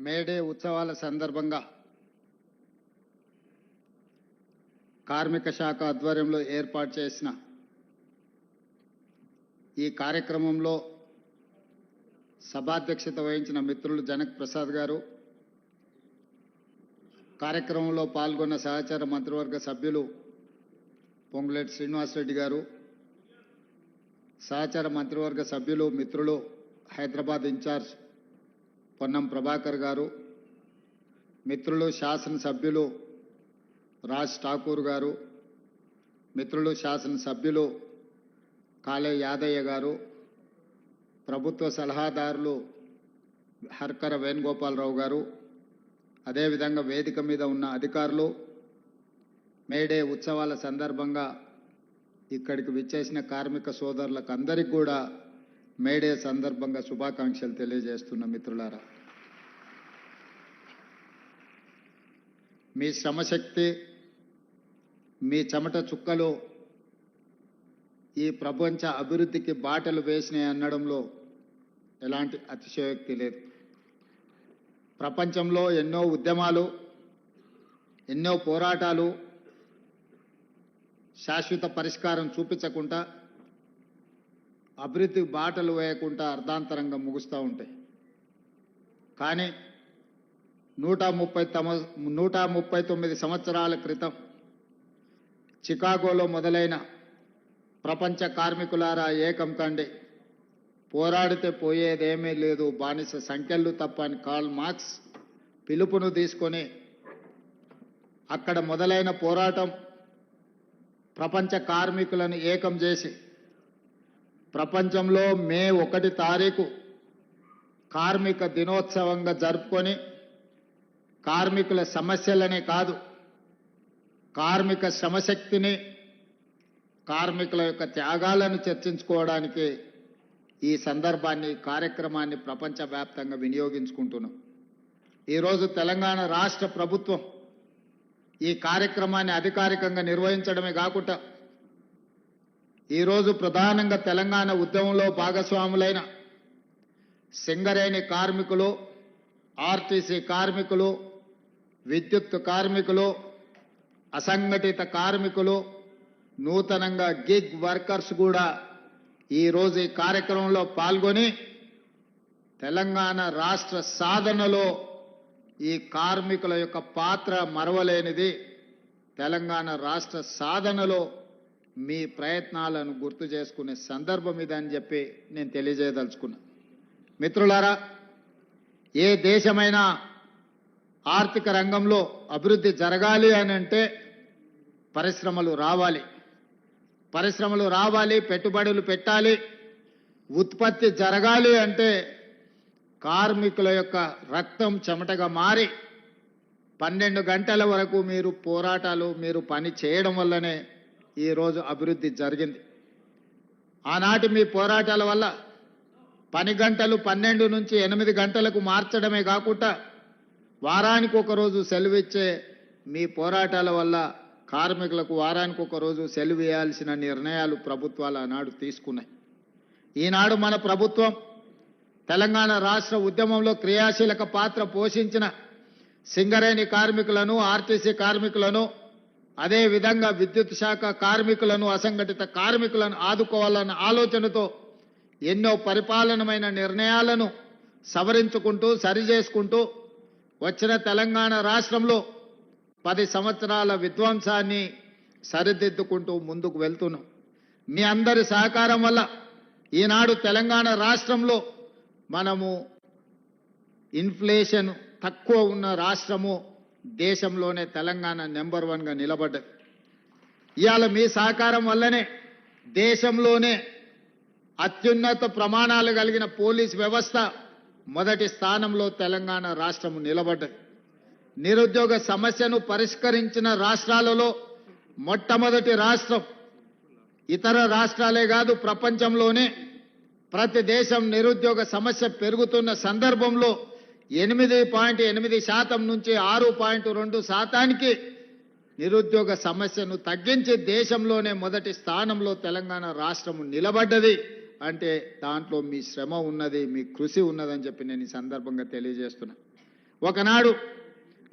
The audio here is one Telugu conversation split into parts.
మేడే ఉత్సవాల సందర్భంగా కార్మిక శాఖ ఆధ్వర్యంలో ఏర్పాటు చేసిన ఈ కార్యక్రమంలో సభాధ్యక్షత వహించిన మిత్రులు జనక్ ప్రసాద్ గారు కార్యక్రమంలో పాల్గొన్న సహచార మంత్రివర్గ సభ్యులు పొంగులేటి శ్రీనివాసరెడ్డి గారు సహచార మంత్రివర్గ సభ్యులు మిత్రులు హైదరాబాద్ ఇన్ఛార్జ్ పొన్నం ప్రభాకర్ గారు మిత్రులు శాసనసభ్యులు రాజ్ ఠాకూర్ గారు మిత్రులు శాసనసభ్యులు కాళే యాదయ్య గారు ప్రభుత్వ సలహాదారులు హర్కర వేణుగోపాలరావు గారు అదేవిధంగా వేదిక మీద ఉన్న అధికారులు మేడే ఉత్సవాల సందర్భంగా ఇక్కడికి విచ్చేసిన కార్మిక సోదరులకు అందరికీ కూడా మేడే సందర్భంగా శుభాకాంక్షలు తెలియజేస్తున్న మిత్రులారా. మీ శ్రమశక్తి మీ చెమట చుక్కలు ఈ ప్రపంచ అభివృద్ధికి బాటలు వేసినాయి అనడంలో ఎలాంటి అతిశయోక్తి లేదు. ప్రపంచంలో ఎన్నో ఉద్యమాలు ఎన్నో పోరాటాలు శాశ్వత పరిష్కారం చూపించకుండా అభివృద్ధి బాటలు వేయకుండా అర్ధాంతరంగా ముగుస్తూ ఉంటాయి. కానీ నూట ముప్పై తమ నూట ముప్పై తొమ్మిది సంవత్సరాల క్రితం చికాగోలో మొదలైన ప్రపంచ కార్మికులారా ఏకం కండి. పోరాడితే పోయేదేమీ లేదు. బానిస సంఖ్యలు తప్ప అని కార్ల్ మార్క్స్ పిలుపును తీసుకొని అక్కడ మొదలైన పోరాటం ప్రపంచ కార్మికులను ఏకం చేసి ప్రపంచంలో మే ఒకటి తారీఖు కార్మిక దినోత్సవంగా జరుపుకొని కార్మికుల సమస్యలనే కాదు. కార్మిక శ్రమశక్తిని కార్మికుల యొక్క త్యాగాలను చర్చించుకోవడానికి ఈ సందర్భాన్ని కార్యక్రమాన్ని ప్రపంచవ్యాప్తంగా వినియోగించుకుంటున్నాం. ఈరోజు తెలంగాణ రాష్ట్ర ప్రభుత్వం ఈ కార్యక్రమాన్ని అధికారికంగా నిర్వహించడమే కాకుండా ఈరోజు ప్రధానంగా తెలంగాణ ఉద్యమంలో భాగస్వాములైన సింగరేణి కార్మికులు ఆర్టీసీ కార్మికులు విద్యుత్ కార్మికులు అసంఘటిత కార్మికులు నూతనంగా గిగ్ వర్కర్స్ కూడా ఈరోజు ఈ కార్యక్రమంలో పాల్గొని తెలంగాణ రాష్ట్ర సాధనలో ఈ కార్మికుల యొక్క పాత్ర మరవలేనిది. తెలంగాణ రాష్ట్ర సాధనలో మీ ప్రయత్నాలను గుర్తు చేసుకునే సందర్భం ఇది అని చెప్పి నేను తెలియజేయదలుచుకున్నా. మిత్రులారా ఏ దేశమైనా ఆర్థిక రంగంలో అభివృద్ధి జరగాలి అని అంటే పరిశ్రమలు రావాలి. పరిశ్రమలు రావాలి పెట్టుబడులు పెట్టాలి. ఉత్పత్తి జరగాలి అంటే కార్మికుల యొక్క రక్తం చెమటగా మారి పన్నెండు గంటల వరకు మీరు పోరాటాలు మీరు పని చేయడం వల్లనే ఈరోజు అభివృద్ధి జరిగింది. ఆనాటి మీ పోరాటాల వల్ల పని గంటలు పన్నెండు నుంచి ఎనిమిది గంటలకు మార్చడమే కాకుండా వారానికి ఒకరోజు సెలవు ఇచ్చే మీ పోరాటాల వల్ల కార్మికులకు వారానికి ఒకరోజు సెలవు వేయాల్సిన నిర్ణయాలు ప్రభుత్వాలు ఆనాడు తీసుకున్నాయి. ఈనాడు మన ప్రభుత్వం తెలంగాణ రాష్ట్ర ఉద్యమంలో క్రియాశీలక పాత్ర పోషించిన సింగరేణి కార్మికులను ఆర్టీసీ కార్మికులను అదేవిధంగా విద్యుత్ శాఖ కార్మికులను అసంఘటిత కార్మికులను ఆదుకోవాలన్న ఆలోచనతో ఎన్నో పరిపాలనమైన నిర్ణయాలను సవరించుకుంటూ సరిచేసుకుంటూ వచ్చిన తెలంగాణ రాష్ట్రంలో పది సంవత్సరాల విధ్వంసాన్ని సరిదిద్దుకుంటూ ముందుకు వెళ్తున్నాం. మీ అందరి సహకారం వల్ల ఈనాడు తెలంగాణ రాష్ట్రంలో మనము ఇన్ఫ్లేషన్ తక్కువ ఉన్న రాష్ట్రము దేశంలోనే తెలంగాణ నెంబర్ వన్గా నిలబడ్డది. ఇవాళ మీ సహకారం వల్లనే దేశంలోనే అత్యున్నత ప్రమాణాలు కలిగిన పోలీస్ వ్యవస్థ మొదటి స్థానంలో తెలంగాణ రాష్ట్రము నిలబడ్డది. నిరుద్యోగ సమస్యను పరిష్కరించిన రాష్ట్రాలలో మొట్టమొదటి రాష్ట్రం ఇతర రాష్ట్రాలే కాదు ప్రపంచంలోనే ప్రతి దేశం నిరుద్యోగ సమస్య పెరుగుతున్న సందర్భంలో ఎనిమిది పాయింట్ ఎనిమిది శాతం నుంచి ఆరు పాయింట్ రెండు శాతానికి నిరుద్యోగ సమస్యను తగ్గించి దేశంలోనే మొదటి స్థానంలో తెలంగాణ రాష్ట్రం నిలబడ్డది. అంటే దాంట్లో మీ శ్రమ ఉన్నది మీ కృషి ఉన్నదని చెప్పి నేను ఈ సందర్భంగా తెలియజేస్తున్నా. ఒకనాడు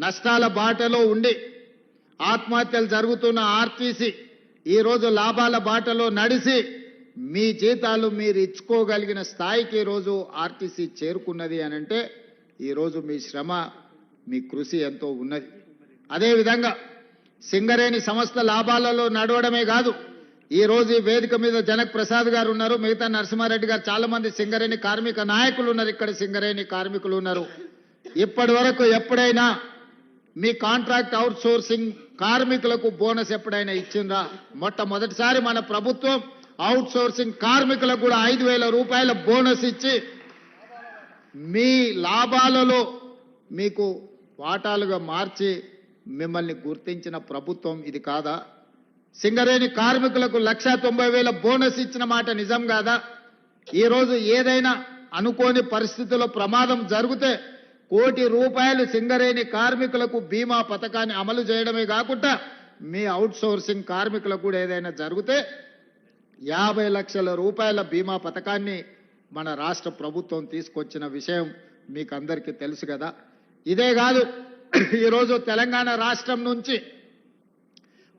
నష్టాల బాటలో ఉండి ఆత్మహత్యలు జరుగుతున్న ఆర్టీసీ ఈరోజు లాభాల బాటలో నడిసి మీ జీతాలు మీరు ఇచ్చుకోగలిగిన స్థాయికి ఈరోజు ఆర్టీసీ చేరుకున్నది అని అంటే ఈరోజు మీ శ్రమ మీ కృషి ఎంతో ఉన్నది. అదేవిధంగా సింగరేణి సంస్థ లాభాలలో నడవడమే కాదు ఈ రోజు ఈ వేదిక మీద జనక్ ప్రసాద్ గారు ఉన్నారు. మిగతా నరసింహారెడ్డి గారు చాలా మంది సింగరేణి కార్మిక నాయకులు ఉన్నారు. ఇక్కడ సింగరేణి కార్మికులు ఉన్నారు. ఇప్పటి వరకు ఎప్పుడైనా మీ కాంట్రాక్ట్ అవుట్ సోర్సింగ్ కార్మికులకు బోనస్ ఎప్పుడైనా ఇచ్చిందా మొట్టమొదటిసారి మన ప్రభుత్వం అవుట్ సోర్సింగ్ కార్మికులకు కూడా ఐదు వేల రూపాయల బోనస్ ఇచ్చి మీ లాభాలలో మీకు వాటాలుగా మార్చి మిమ్మల్ని గుర్తించిన ప్రభుత్వం ఇది కాదా? సింగరేణి కార్మికులకు లక్ష తొంభై వేల బోనస్ ఇచ్చిన మాట నిజం కాదా? ఈరోజు ఏదైనా అనుకోని పరిస్థితుల్లో ప్రమాదం జరిగితే కోటి రూపాయలు సింగరేణి కార్మికులకు బీమా పథకాన్ని అమలు చేయడమే కాకుండా మీ అవుట్ సోర్సింగ్ కార్మికులకు కూడా ఏదైనా జరిగితే యాభై లక్షల రూపాయల బీమా పథకాన్ని మన రాష్ట్ర ప్రభుత్వం తీసుకొచ్చిన విషయం మీకు అందరికీ తెలుసు కదా. ఇదే కాదు ఈరోజు తెలంగాణ రాష్ట్రం నుంచి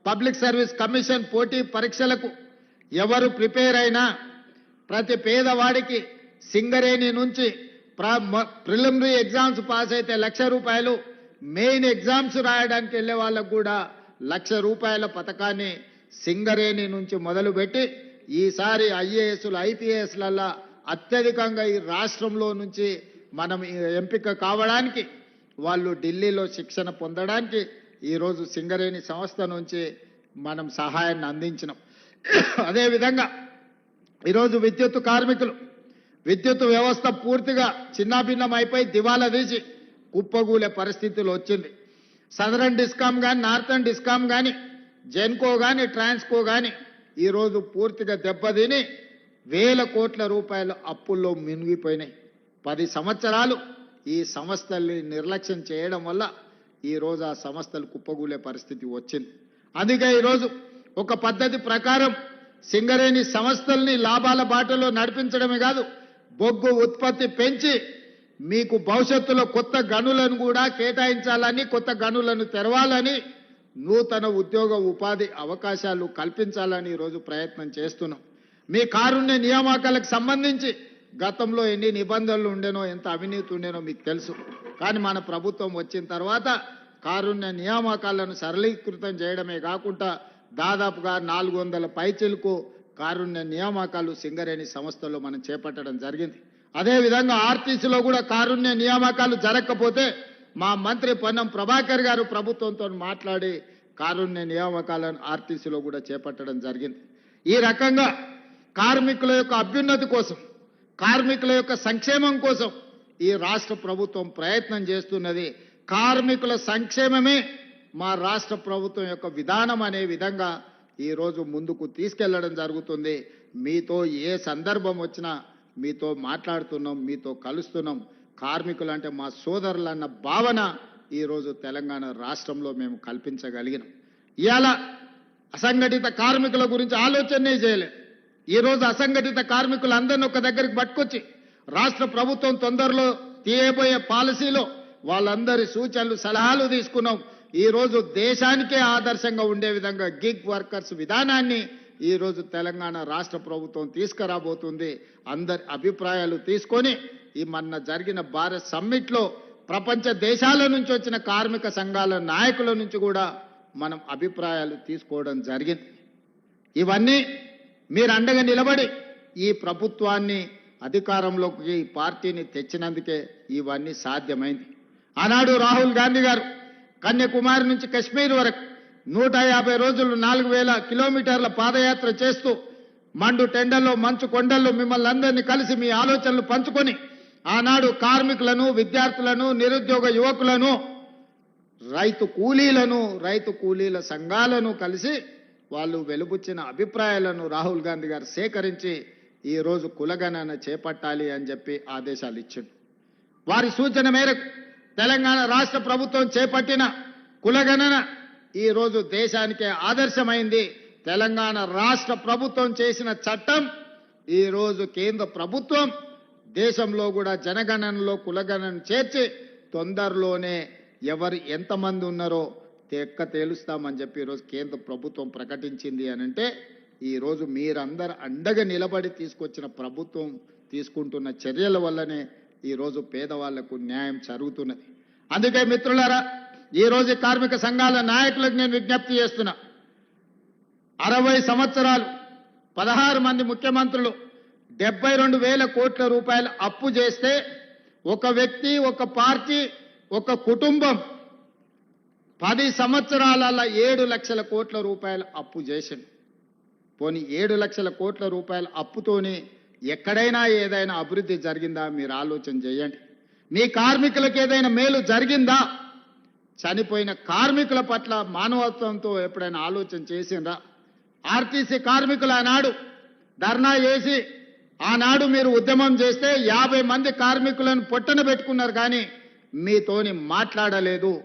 పబ్లిక్ సర్వీస్ కమిషన్ పోటీ పరీక్షలకు ఎవరు ప్రిపేర్ అయినా ప్రతి పేదవాడికి సింగరేణి నుంచి ప్రిలిమినరీ ఎగ్జామ్స్ పాస్ అయితే లక్ష రూపాయలు మెయిన్ ఎగ్జామ్స్ రాయడానికి వెళ్ళే వాళ్ళకు కూడా లక్ష రూపాయల పథకాన్ని సింగరేణి నుంచి మొదలుపెట్టి ఈసారి ఐఏఎస్లు ఐపీఎస్లల్లా అత్యధికంగా ఈ రాష్ట్రంలో నుంచి మనం ఎంపిక కావడానికి వాళ్ళు ఢిల్లీలో శిక్షణ పొందడానికి ఈరోజు సింగరేణి సంస్థ నుంచి మనం సహాయాన్ని అందించినాం. అదేవిధంగా ఈరోజు విద్యుత్ కార్మికులు విద్యుత్ వ్యవస్థ పూర్తిగా చిన్నాభిన్నం అయిపోయి దివాలా తీసి కుప్పగూలే పరిస్థితులు వచ్చింది. సదరన్ డిస్కామ్ కానీ నార్థన్ డిస్కామ్ కానీ జెన్కో కానీ ట్రాన్స్కో కానీ ఈరోజు పూర్తిగా దెబ్బతిని వేల కోట్ల రూపాయలు అప్పుల్లో మునిగిపోయినాయి. పది సంవత్సరాలు ఈ సంస్థల్ని నిర్లక్ష్యం చేయడం వల్ల ఈరోజు ఆ సంస్థలు కుప్పగూలే పరిస్థితి వచ్చింది. అందుకే ఈరోజు ఒక పద్ధతి ప్రకారం సింగరేణి సంస్థల్ని లాభాల బాటలో నడిపించడమే కాదు బొగ్గు ఉత్పత్తి పెంచి మీకు భవిష్యత్తులో కొత్త గనులను కూడా కేటాయించాలని కొత్త గనులను తెరవాలని నూతన ఉద్యోగ ఉపాధి అవకాశాలు కల్పించాలని ఈరోజు ప్రయత్నం చేస్తున్నాం. మీ కారుణ్య నియామకాలకు సంబంధించి గతంలో ఎన్ని నిబంధనలు ఉండేనో ఎంత అవినీతి ఉండేనో మీకు తెలుసు. కానీ మన ప్రభుత్వం వచ్చిన తర్వాత కారుణ్య నియామకాలను సరళీకృతం చేయడమే కాకుండా దాదాపుగా నాలుగు వందల పైచిలకు కారుణ్య నియామకాలు సింగరేణి సంస్థలో మనం చేపట్టడం జరిగింది. అదేవిధంగా ఆర్టీసీలో కూడా కారుణ్య నియామకాలు జరగకపోతే మా మంత్రి పొన్నం ప్రభాకర్ గారు ప్రభుత్వంతో మాట్లాడి కారుణ్య నియామకాలను ఆర్టీసీలో కూడా చేపట్టడం జరిగింది. ఈ రకంగా కార్మికుల యొక్క అభ్యున్నతి కోసం కార్మికుల యొక్క సంక్షేమం కోసం ఈ రాష్ట్ర ప్రభుత్వం ప్రయత్నం చేస్తున్నది కార్మికుల సంక్షేమమే మా రాష్ట్ర ప్రభుత్వం యొక్క విధానం అనే విధంగా ఈరోజు ముందుకు తీసుకెళ్ళడం జరుగుతుంది. మీతో ఏ సందర్భం వచ్చినా మీతో మాట్లాడుతున్నాం మీతో కలుస్తున్నాం. కార్మికులు అంటే మా సోదరులు అన్న భావన ఈరోజు తెలంగాణ రాష్ట్రంలో మేము కల్పించగలిగినాం. ఇవాళ అసంఘటిత కార్మికుల గురించి ఆలోచనే చేయలేదు ఈరోజు అసంఘటిత కార్మికులందరినీ ఒక దగ్గరికి పట్టుకొచ్చి రాష్ట్ర ప్రభుత్వం తొందరలో తీయబోయే పాలసీలో వాళ్ళందరి సూచనలు సలహాలు తీసుకున్నాం. ఈరోజు దేశానికే ఆదర్శంగా ఉండే విధంగా గిగ్ వర్కర్స్ విధానాన్ని ఈరోజు తెలంగాణ రాష్ట్ర ప్రభుత్వం తీసుకురాబోతుంది. అందరి అభిప్రాయాలు తీసుకొని ఈ మొన్న జరిగిన భారత్ సమ్మిట్లో ప్రపంచ దేశాల నుంచి వచ్చిన కార్మిక సంఘాల నాయకుల నుంచి కూడా మనం అభిప్రాయాలు తీసుకోవడం జరిగింది. ఇవన్నీ మీరు అండగా నిలబడి ఈ ప్రభుత్వాన్ని అధికారంలోకి ఈ పార్టీని తెచ్చినందుకే ఇవన్నీ సాధ్యమైంది. ఆనాడు రాహుల్ గాంధీ గారు కన్యాకుమారి నుంచి కశ్మీర్ వరకు నూట యాభై రోజులు నాలుగు వేల కిలోమీటర్ల పాదయాత్ర చేస్తూ మండు టెండల్లో మంచు కొండల్లో మిమ్మల్ని అందరినీ కలిసి మీ ఆలోచనలు పంచుకొని ఆనాడు కార్మికులను విద్యార్థులను నిరుద్యోగ యువకులను రైతు కూలీలను రైతు కూలీల సంఘాలను కలిసి వాళ్ళు వెలుబుచ్చిన అభిప్రాయాలను రాహుల్ గాంధీ గారు సేకరించి ఈరోజు కులగణన చేపట్టాలి అని చెప్పి ఆదేశాలు ఇచ్చిండు. వారి సూచన మేరకు తెలంగాణ రాష్ట్ర ప్రభుత్వం చేపట్టిన కులగణన ఈరోజు దేశానికే ఆదర్శమైంది. తెలంగాణ రాష్ట్ర ప్రభుత్వం చేసిన చట్టం ఈరోజు కేంద్ర ప్రభుత్వం దేశంలో కూడా జనగణనలో కులగణన చేర్చి తొందరలోనే ఎవరు ఎంతమంది ఉన్నారో తెక్క తేలుస్తామని చెప్పి ఈరోజు కేంద్ర ప్రభుత్వం ప్రకటించింది అని అంటే ఈరోజు మీరందరు అండగా నిలబడి తీసుకొచ్చిన ప్రభుత్వం తీసుకుంటున్న చర్యల వల్లనే ఈరోజు పేదవాళ్ళకు న్యాయం జరుగుతున్నది. అందుకే మిత్రులారా ఈరోజు కార్మిక సంఘాల నాయకులకు నేను విజ్ఞప్తి చేస్తున్నా. అరవై సంవత్సరాలు పదహారు మంది ముఖ్యమంత్రులు డెబ్బై రెండు వేల కోట్ల రూపాయలు అప్పు చేస్తే ఒక వ్యక్తి ఒక పార్టీ ఒక కుటుంబం పది సంవత్సరాల ఏడు లక్షల కోట్ల రూపాయలు అప్పు చేసింది పోనీ ఏడు లక్షల కోట్ల రూపాయల అప్పుతోని ఎక్కడైనా ఏదైనా అభివృద్ధి జరిగిందా? మీరు ఆలోచన చేయండి. మీ కార్మికులకు ఏదైనా మేలు జరిగిందా? చనిపోయిన కార్మికుల పట్ల మానవత్వంతో ఎప్పుడైనా ఆలోచన చేసిందా ఆర్టీసీ కార్మికులు ఆనాడు ధర్నా చేసి ఆనాడు మీరు ఉద్యమం చేస్తే యాభై మంది కార్మికులను పొట్టన పెట్టుకున్నారు కానీ మీతోని మాట్లాడలేదు.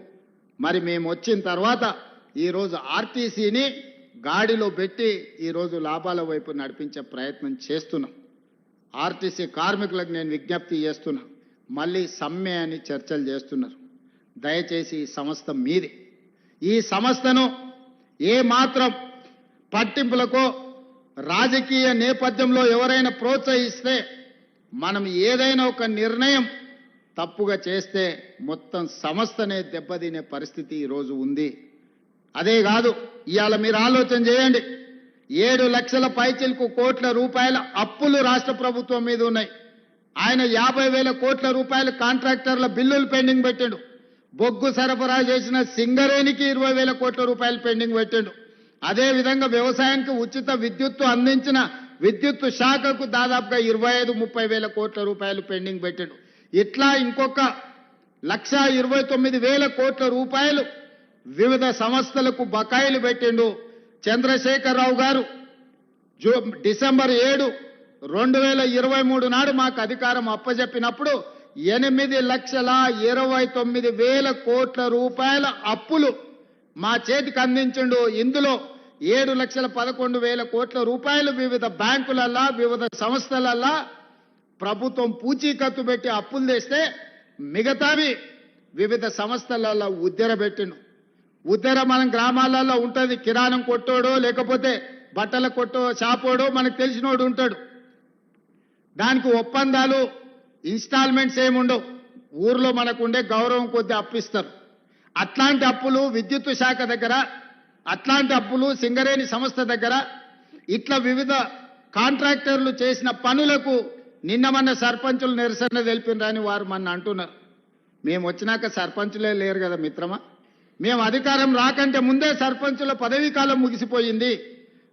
మరి మేము వచ్చిన తర్వాత ఈరోజు ఆర్టీసీని గాడిలో పెట్టి ఈరోజు లాభాల వైపు నడిపించే ప్రయత్నం చేస్తున్నాం. ఆర్టీసీ కార్మికులకు నేను విజ్ఞప్తి చేస్తున్నా. మళ్ళీ సమ్మె అని చర్చలు చేస్తున్నారు. దయచేసి ఈ సంస్థ మీది. ఈ సంస్థను ఏ మాత్రం పట్టింపులకో రాజకీయ నేపథ్యంలో ఎవరైనా ప్రోత్సహిస్తే మనం ఏదైనా ఒక నిర్ణయం తప్పుగా చేస్తే మొత్తం సంస్థనే దెబ్బతినే పరిస్థితి ఈరోజు ఉంది. అదే కాదు ఇవాళ మీరు ఆలోచన చేయండి. ఏడు లక్షల పైచిలకు కోట్ల రూపాయల అప్పులు రాష్ట్ర ప్రభుత్వం మీద ఉన్నాయి. ఆయన యాభై వేల కోట్ల రూపాయల కాంట్రాక్టర్ల బిల్లులు పెండింగ్ పెట్టాడు. బొగ్గు సరఫరా చేసిన సింగరేణికి ఇరవై వేల కోట్ల రూపాయలు పెండింగ్ పెట్టాడు. అదేవిధంగా వ్యవసాయానికి ఉచిత విద్యుత్తు అందించిన విద్యుత్ శాఖకు దాదాపుగా ఇరవై ఐదు ముప్పై వేల కోట్ల రూపాయలు పెండింగ్ పెట్టాడు. ఇట్లా ఇంకొక లక్ష ఇరవై తొమ్మిది వేల కోట్ల రూపాయలు వివిధ సంస్థలకు బకాయిలు పెట్టిండు చంద్రశేఖరరావు గారు. జూ డిసెంబర్ ఏడు రెండు వేల ఇరవై మూడు నాడు మాకు అధికారం అప్పజెప్పినప్పుడు ఎనిమిది లక్షల ఇరవై తొమ్మిది వేల కోట్ల రూపాయల అప్పులు మా చేతికి అందించిండు. ఇందులో ఏడు లక్షల పదకొండు వేల కోట్ల రూపాయలు వివిధ బ్యాంకులల్లా వివిధ సంస్థలల్లా ప్రభుత్వం పూచీకత్తు పెట్టి అప్పులు తెస్తే మిగతావి వివిధ సంస్థలలో ఉద్దెర పెట్టిండు ఉద్దర మనం గ్రామాలలో ఉంటుంది. కిరాణం కొట్టోడో లేకపోతే బట్టల కొట్టో షాపోడో మనకు తెలిసినోడు ఉంటాడు. దానికి ఒప్పందాలు ఇన్స్టాల్మెంట్స్ ఏముండవు. ఊర్లో మనకు ఉండే గౌరవం కొద్ది అప్పిస్తారు. అట్లాంటి అప్పులు విద్యుత్ శాఖ దగ్గర అట్లాంటి అప్పులు సింగరేణి సంస్థ దగ్గర ఇట్లా వివిధ కాంట్రాక్టర్లు చేసిన పనులకు నిన్న మన సర్పంచులు నిరసన తెలిపినరని వారు మన అంటున్నారు. మేము వచ్చినాక సర్పంచులే లేరు కదా మిత్రమా? మేము అధికారం రాకంటే ముందే సర్పంచుల పదవీ కాలం ముగిసిపోయింది.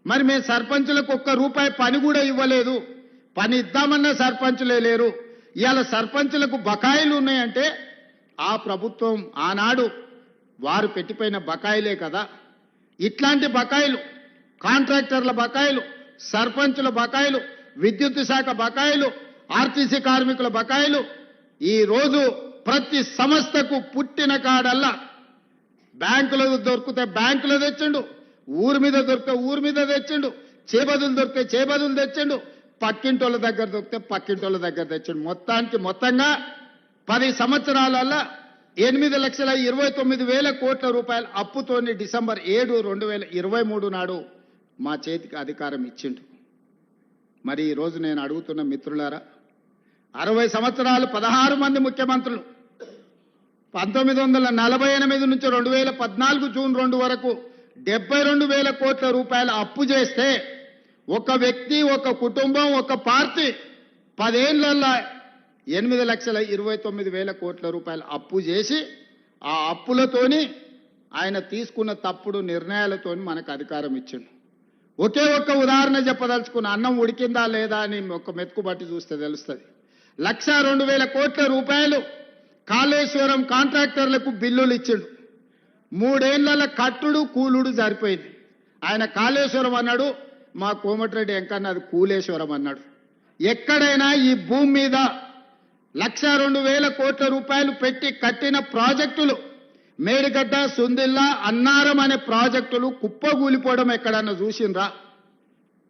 మరి మేము సర్పంచులకు ఒక్క రూపాయి పని కూడా ఇవ్వలేదు. పని ఇద్దామన్న సర్పంచులే లేరు. ఇవాళ సర్పంచులకు బకాయిలు ఉన్నాయంటే ఆ ప్రభుత్వం ఆనాడు వారు పెట్టిపోయిన బకాయిలే కదా. ఇట్లాంటి బకాయిలు కాంట్రాక్టర్ల బకాయిలు సర్పంచుల బకాయిలు విద్యుత్ శాఖ బకాయిలు ఆర్టీసీ కార్మికుల బకాయిలు ఈరోజు ప్రతి సంస్థకు పుట్టిన కాడల్లా బ్యాంకులో దొరికితే బ్యాంకులో తెచ్చిండు. ఊరి మీద దొరికితే ఊరి మీద తెచ్చిండు. చేబదులు దొరికితే చేబదులు తెచ్చిండు. పక్కింటోళ్ళ దగ్గర దొరికితే పక్కింటోళ్ళ దగ్గర తెచ్చిండు. మొత్తానికి మొత్తంగా పది సంవత్సరాలలో ఎనిమిది లక్షల ఇరవై తొమ్మిది వేల కోట్ల రూపాయల అప్పుతోని డిసెంబర్ ఏడు రెండు వేల ఇరవై మూడు నాడు మా చేతికి అధికారం ఇచ్చిండు. మరి ఈరోజు నేను అడుగుతున్న మిత్రులారా అరవై సంవత్సరాలు పదహారు మంది ముఖ్యమంత్రులు పంతొమ్మిది వందల నలభై ఎనిమిది నుంచి రెండు వేల పద్నాలుగు జూన్ రెండు వరకు డెబ్బై రెండు వేల కోట్ల రూపాయల అప్పు చేస్తే ఒక వ్యక్తి ఒక కుటుంబం ఒక పార్టీ పదేళ్ళలో ఎనిమిది లక్షల ఇరవై తొమ్మిది వేల కోట్ల రూపాయల అప్పు చేసి ఆ అప్పులతోని ఆయన తీసుకున్న తప్పుడు నిర్ణయాలతోని మనకు అధికారం ఇచ్చిండు. ఒకే ఒక్క ఉదాహరణ చెప్పదలుచుకున్న అన్నం ఉడికిందా లేదా అని ఒక మెతుకు బట్టి చూస్తే తెలుస్తుంది. లక్ష రెండు వేల కోట్ల రూపాయలు కాళేశ్వరం కాంట్రాక్టర్లకు బిల్లులు ఇచ్చిండు. మూడేళ్ళ కట్టుడు కూలుడు సరిపోయింది ఆయన కాళేశ్వరం అన్నాడు మా కోమటిరెడ్డి ఎంకన్న అది కూలేశ్వరం అన్నాడు. ఎక్కడైనా ఈ భూమి మీద లక్ష రెండు వేల కోట్ల రూపాయలు పెట్టి కట్టిన ప్రాజెక్టులు మేడిగడ్డ సుందిల్లా అన్నారం అనే ప్రాజెక్టులు కుప్పగూలిపోవడం ఎక్కడన్నా చూసిండ్రా?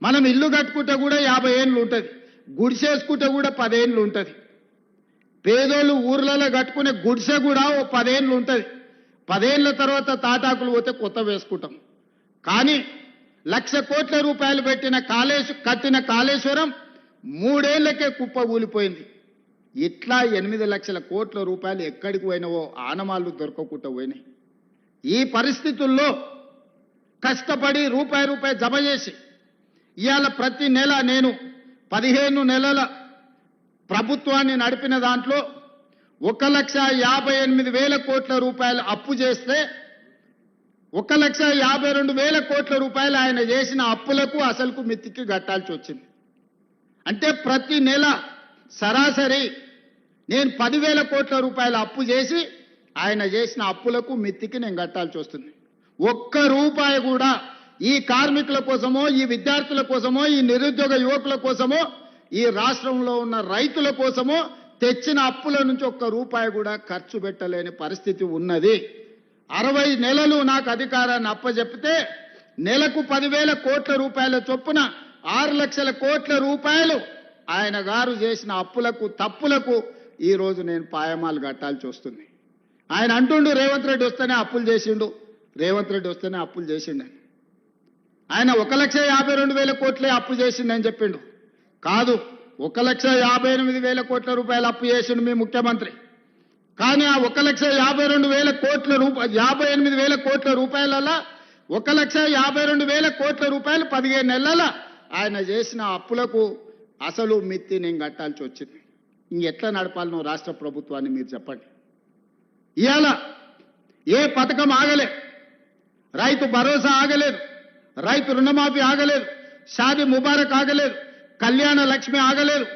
మనం ఇల్లు కట్టుకుంటే కూడా యాభై ఏళ్ళు ఉంటుంది. గుడిసేసుకుంటే కూడా పదేళ్ళు ఉంటుంది. పేదోళ్ళు ఊర్లలో కట్టుకునే గుడిసె కూడా ఓ పదేళ్ళు ఉంటుంది. పదేళ్ళ తర్వాత తాటాకులు పోతే కొత్త వేసుకుంటాం. కానీ లక్ష కోట్ల రూపాయలు పెట్టిన కాళేశ్వ కట్టిన కాళేశ్వరం మూడేళ్ళకే కుప్ప కూలిపోయింది ఇట్లా ఎనిమిది లక్షల కోట్ల రూపాయలు ఎక్కడికి పోయినవో ఆనమాళ్ళు దొరకకుండా పోయినాయి. ఈ పరిస్థితుల్లో కష్టపడి రూపాయి రూపాయి జమ చేసి ఇవాళ ప్రతి నెల నేను పదిహేను నెలల ప్రభుత్వాన్ని నడిపిన దాంట్లో ఒక లక్ష యాభై ఎనిమిది వేల కోట్ల రూపాయలు అప్పు చేస్తే ఒక లక్ష యాభై రెండు వేల కోట్ల రూపాయలు ఆయన చేసిన అప్పులకు అసలుకు మిత్తికి కట్టాల్సి వచ్చింది. అంటే ప్రతి నెల సరాసరి నేను పదివేల కోట్ల రూపాయల అప్పు చేసి ఆయన చేసిన అప్పులకు మిత్తికి నేను కట్టాల్సి వస్తుంది. ఒక్క రూపాయి కూడా ఈ కార్మికుల కోసమో ఈ విద్యార్థుల కోసమో ఈ నిరుద్యోగ యువకుల కోసమో ఈ రాష్ట్రంలో ఉన్న రైతుల కోసము తెచ్చిన అప్పుల నుంచి ఒక్క రూపాయి కూడా ఖర్చు పెట్టలేని పరిస్థితి ఉన్నది. అరవై నెలలు నాకు అధికారాన్ని అప్పజెప్పితే నెలకు పదివేల కోట్ల రూపాయల చొప్పున ఆరు లక్షల కోట్ల రూపాయలు ఆయన గారు చేసిన అప్పులకు తప్పులకు ఈరోజు నేను పాయమాలు కట్టాల్సి వస్తుంది. ఆయన అంటుండు రేవంత్ రెడ్డి వస్తేనే అప్పులు చేసిండు. రేవంత్ రెడ్డి వస్తేనే అప్పులు చేసిండు ఆయన ఒక లక్ష యాభై రెండు వేల కోట్లే అప్పు చేసిండని చెప్పిండు. కాదు ఒక లక్ష యాభై ఎనిమిది వేల కోట్ల రూపాయలు అప్పు చేసిండు మీ ముఖ్యమంత్రి. కానీ ఆ ఒక లక్ష యాభై రెండు వేల కోట్ల రూపాయ యాభై ఎనిమిది వేల కోట్ల రూపాయలలో ఒక లక్ష యాభై రెండు వేల కోట్ల రూపాయలు పదిహేను నెలల ఆయన చేసిన అప్పులకు అసలు మిత్తి నేను కట్టాల్సి వచ్చింది. ఇంకెట్లా నడపాలనో రాష్ట్ర ప్రభుత్వాన్ని మీరు చెప్పండి. ఇవాళ ఏ పథకం ఆగలే. రైతు భరోసా ఆగలేదు. రైతు రుణమాఫీ ఆగలేదు. షాది ముబారక్ ఆగలేదు. కళ్యాణ లక్ష్మి ఆగలేదు.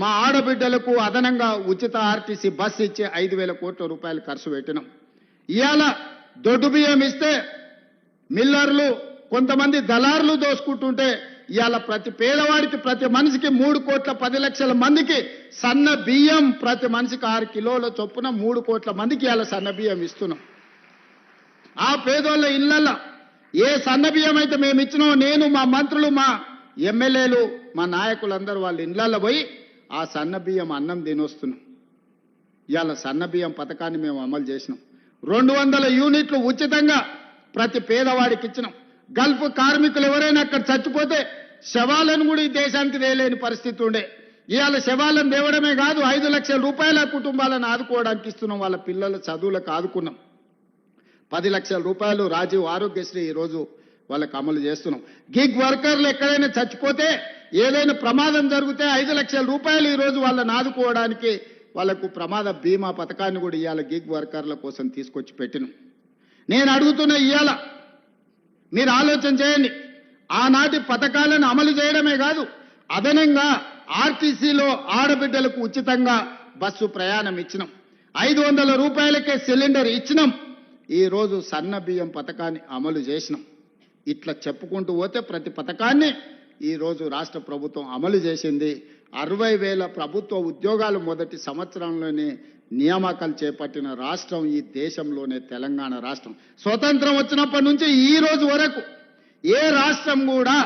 మా ఆడబిడ్డలకు అదనంగా ఉచిత ఆర్టీసీ బస్ ఇచ్చి ఐదు వేల కోట్ల రూపాయలు ఖర్చు పెట్టినాం. ఇవాళ దొడ్డు బియ్యం ఇస్తే మిల్లర్లు కొంతమంది దళారులు దోసుకుంటుంటే ఇవాళ ప్రతి పేదవాడికి ప్రతి మనిషికి మూడు కోట్ల పది లక్షల మందికి సన్న బియ్యం ప్రతి మనిషికి ఆరు కిలోల చొప్పున మూడు కోట్ల మందికి ఇవాళ సన్న బియ్యం ఇస్తున్నాం. ఆ పేదోళ్ళ ఇళ్ళల్లో ఏ సన్న బియ్యం అయితే మేము ఇచ్చినామో నేను మా మంత్రులు మా ఎమ్మెల్యేలు మా నాయకులందరూ వాళ్ళ ఇండ్లలో పోయి ఆ సన్న బియ్యం అన్నం తినొస్తున్నాం. ఇవాళ సన్న బియ్యం పథకాన్ని మేము అమలు చేసినాం. రెండు వందల యూనిట్లు ఉచితంగా ప్రతి పేదవాడికి ఇచ్చినాం. గల్ఫ్ కార్మికులు ఎవరైనా అక్కడ చచ్చిపోతే శవాలను కూడా ఈ దేశానికి తేలేని పరిస్థితి ఉండే. ఇవాళ శవాలను తేవడమే కాదు ఐదు లక్షల రూపాయల కుటుంబాలను ఆదుకోవడానికి ఇస్తున్నాం. వాళ్ళ పిల్లల చదువులకు ఆదుకున్నాం. పది లక్షల రూపాయలు రాజీవ్ ఆరోగ్యశ్రీ ఈరోజు వాళ్ళకి అమలు చేస్తున్నాం. గిగ్ వర్కర్లు ఎక్కడైనా చచ్చిపోతే ఏదైనా ప్రమాదం జరిగితే ఐదు లక్షల రూపాయలు ఈరోజు వాళ్ళని ఆదుకోవడానికి వాళ్ళకు ప్రమాద బీమా పథకాన్ని కూడా ఇవాళ గిగ్ వర్కర్ల కోసం తీసుకొచ్చి పెట్టినాం. నేను అడుగుతున్న ఇవాళ మీరు ఆలోచన చేయండి. ఆనాటి పథకాలను అమలు చేయడమే కాదు అదనంగా ఆర్టీసీలో ఆడబిడ్డలకు ఉచితంగా బస్సు ప్రయాణం ఇచ్చినాం. ఐదు వందల రూపాయలకే సిలిండర్ ఇచ్చినాం. ఈరోజు సన్న బియ్యం పథకాన్ని అమలు చేసినాం. ఇట్లా చెప్పుకుంటూ పోతే ప్రతి పథకాన్ని ఈరోజు రాష్ట్ర ప్రభుత్వం అమలు చేసింది. అరవై వేల ప్రభుత్వ ఉద్యోగాలు మొదటి సంవత్సరంలోనే నియామకాలు చేపట్టిన రాష్ట్రం ఈ దేశంలోనే తెలంగాణ రాష్ట్రం. స్వతంత్రం వచ్చినప్పటి నుంచి ఈ రోజు వరకు ఏ రాష్ట్రం కూడా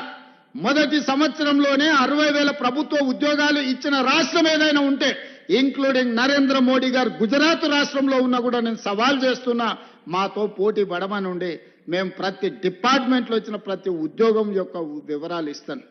మొదటి సంవత్సరంలోనే అరవై వేల ప్రభుత్వ ఉద్యోగాలు ఇచ్చిన రాష్ట్రం ఏదైనా ఉంటే ఇంక్లూడింగ్ నరేంద్ర మోడీ గారు గుజరాత్ రాష్ట్రంలో ఉన్నా కూడా నేను సవాల్ చేస్తున్నా మాతో పోటీ పడమనుండి మేము ప్రతి డిపార్ట్మెంట్లో వచ్చిన ప్రతి ఉద్యోగం యొక్క వివరాలు ఇస్తాను.